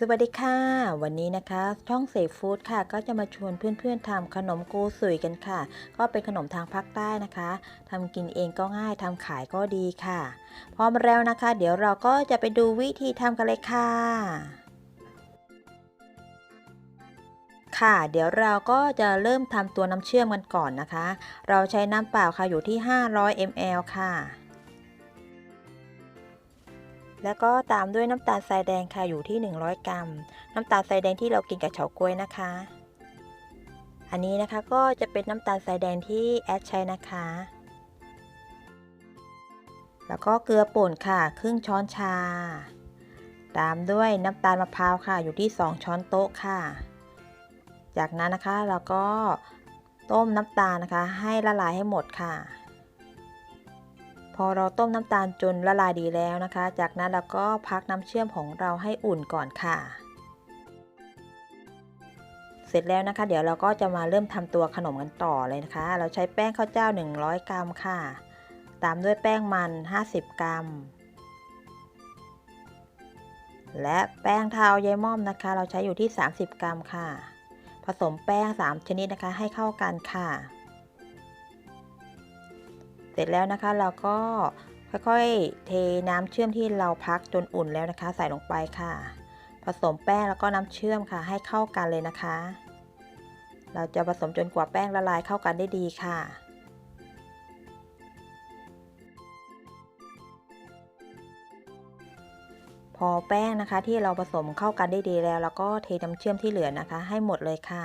สวัสดีค่ะ วันนี้นะคะช่องเสฟฟู้ดค่ะ ก็จะมาชวนเพื่อนๆทำขนมโกสุยกันค่ะ ก็เป็นขนมทางภาคใต้นะคะทำกินเองก็ง่ายทำขายก็ดีค่ะ พร้อมแล้วนะคะ เดี๋ยวเราก็จะไปดูวิธีทำกันเลยค่ะค่ะเดี๋ยวเราก็จะเริ่มทำตัวน้ำเชื่อมกันก่อนนะคะ เราใช้น้ำเปล่าค่ะอยู่ที่ 500 ml ค่ะ แล้วก็ตามด้วยน้ำตาลทรายแดงค่ะอยู่ที่ 100 กรัม น้ำตาลทรายแดงที่เรากินกับเฉาก๊วยนะคะ อันนี้นะคะก็จะเป็นน้ำตาลทรายแดงที่แอดใช้นะคะ แล้วก็เกลือป่นค่ะ ครึ่งช้อนชา ตามด้วยน้ำตาลมะพร้าวค่ะ อยู่ที่ 2 ช้อนโต๊ะค่ะ จากนั้นนะคะเราก็ต้มน้ำตาลนะคะ ให้ละลายให้หมดค่ะ พอเราต้มน้ำตาลจนละลายดีแล้วนะคะ จากนั้นเราก็พักน้ำเชื่อมของเราให้อุ่นก่อนค่ะ เสร็จแล้วนะคะ เดี๋ยวเราก็จะมาเริ่มทำตัวขนมกันต่อเลยนะคะ เราใช้แป้งข้าวเจ้า 100 กรัมค่ะ ตามด้วยแป้งมัน 50 กรัม และแป้งเทายายม่อมนะคะ เราใช้อยู่ที่ 30 กรัมค่ะ ผสมแป้ง 3 ชนิดนะคะให้เข้ากันค่ะ เสร็จแล้วนะคะเราก็ค่อยๆ เทน้ำเชื่อมที่เราพักจนอุ่นแล้วนะคะ ใส่ลงไปค่ะ ผสมแป้งแล้วก็น้ำเชื่อมค่ะ ให้เข้ากันเลยนะคะ เราจะผสมจนกว่าแป้งละลายเข้ากันได้ดีค่ะพอแป้งนะคะที่เราผสมเข้ากันได้ดีแล้ว แล้วก็เทน้ำเชื่อมที่เหลือนะคะ ให้หมดเลยค่ะ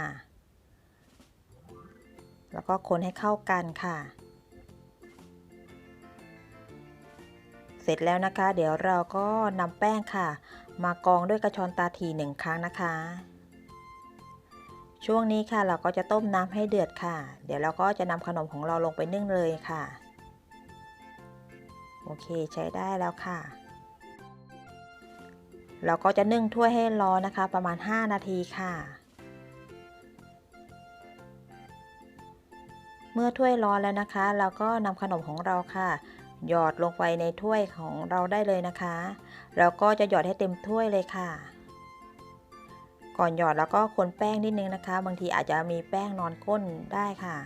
แล้วก็คนให้เข้ากันค่ะ เสร็จแล้วนะคะ เดี๋ยวเราก็นำแป้งค่ะ มากองด้วยกระชอนตาทีหนึ่งครั้งนะคะ ช่วงนี้ค่ะเราก็จะต้มน้ำให้เดือดค่ะ เดี๋ยวเราก็จะนำขนมของเราลงไปนึ่งเลยค่ะ โอเคใช้ได้แล้วค่ะ เราก็จะนึ่งถ้วยให้ร้อนนะคะ ประมาณ 5 นาทีค่ะเมื่อถ้วยร้อนแล้วนะคะ เราก็นำขนมของเราค่ะ หยอดลงไปในถ้วยของเราได้เลยนะคะ เราก็จะหยอดให้เต็มถ้วยเลยค่ะ ก่อนหยอดแล้วก็คนแป้งนิดนึงนะคะ บางทีอาจจะมีแป้งนอนก้นได้ค่ะ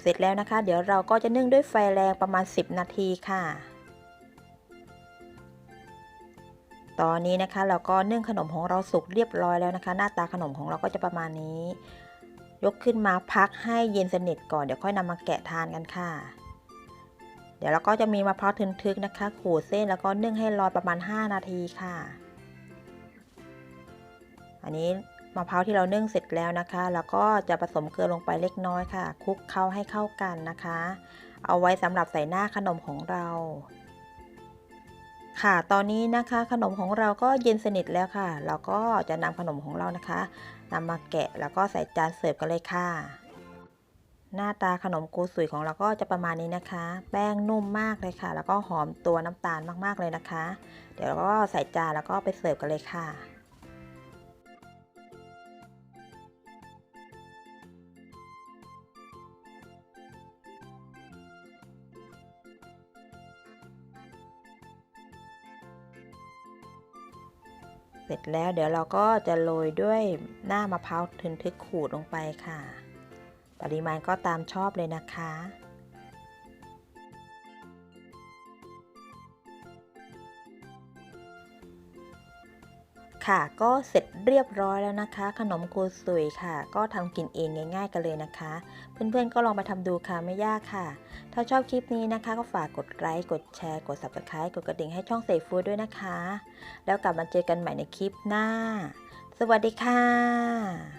เสร็จแล้วนะคะ เดี๋ยวเราก็จะนึ่งด้วยไฟแรงประมาณ 10 นาทีค่ะ ตอนนี้นะคะเราก็นึ่งขนมของเราสุกเรียบร้อยแล้วนะคะ หน้าตาขนมของเราก็จะประมาณนี้ ยกขึ้นมาพักให้เย็นสนิทก่อนเดี๋ยวค่อยนำมาแกะทานกันค่ะ เดี๋ยวเราก็จะมีมะพร้าวทึนทึกนะคะ ขูดเส้นแล้วก็นึ่งให้ร้อนประมาณ 5 นาทีค่ะ อันนี้ มะพร้าวที่เรานึ่งเสร็จแล้วนะคะ แล้วก็จะผสมเกลือลงไปเล็กน้อยค่ะคลุกเคล้าให้เข้ากันนะคะ เอาไว้สำหรับใส่หน้าขนมของเรา ค่ะตอนนี้นะคะขนมของเราก็เย็นสนิทแล้วค่ะ เราก็จะนำขนมของเรานะคะนำมาแกะแล้วก็ใส่จานเสิร์ฟกันเลยค่ะ หน้าตาขนมกูสุยของเราก็จะประมาณนี้นะคะ แป้งนุ่มมากเลยค่ะ แล้วก็หอมตัวน้ำตาลมากๆเลยนะคะ เดี๋ยวเราก็ใส่จานแล้วก็ไปเสิร์ฟกันเลยค่ะ เสร็จแล้วเดี๋ยวเราก็จะโรยด้วยหน้ามะพร้าวทึนทึกขูดลงไปค่ะ ปริมาณก็ตามชอบเลยนะคะ ค่ะก็เสร็จเรียบร้อยแล้วนะคะ ขนมโกสุยค่ะ ก็ทำกินเองง่าย ๆ กันเลยนะคะ เพื่อนๆก็ลองไปทำดูค่ะไม่ยากค่ะ ถ้าชอบคลิปนี้นะคะ ก็ฝากกดไลค์กดแชร์กด subscribe กดกระดิ่งให้ช่องเซฟูดด้วยนะคะ แล้วกลับมาเจอกันใหม่ในคลิปหน้า สวัสดีค่ะ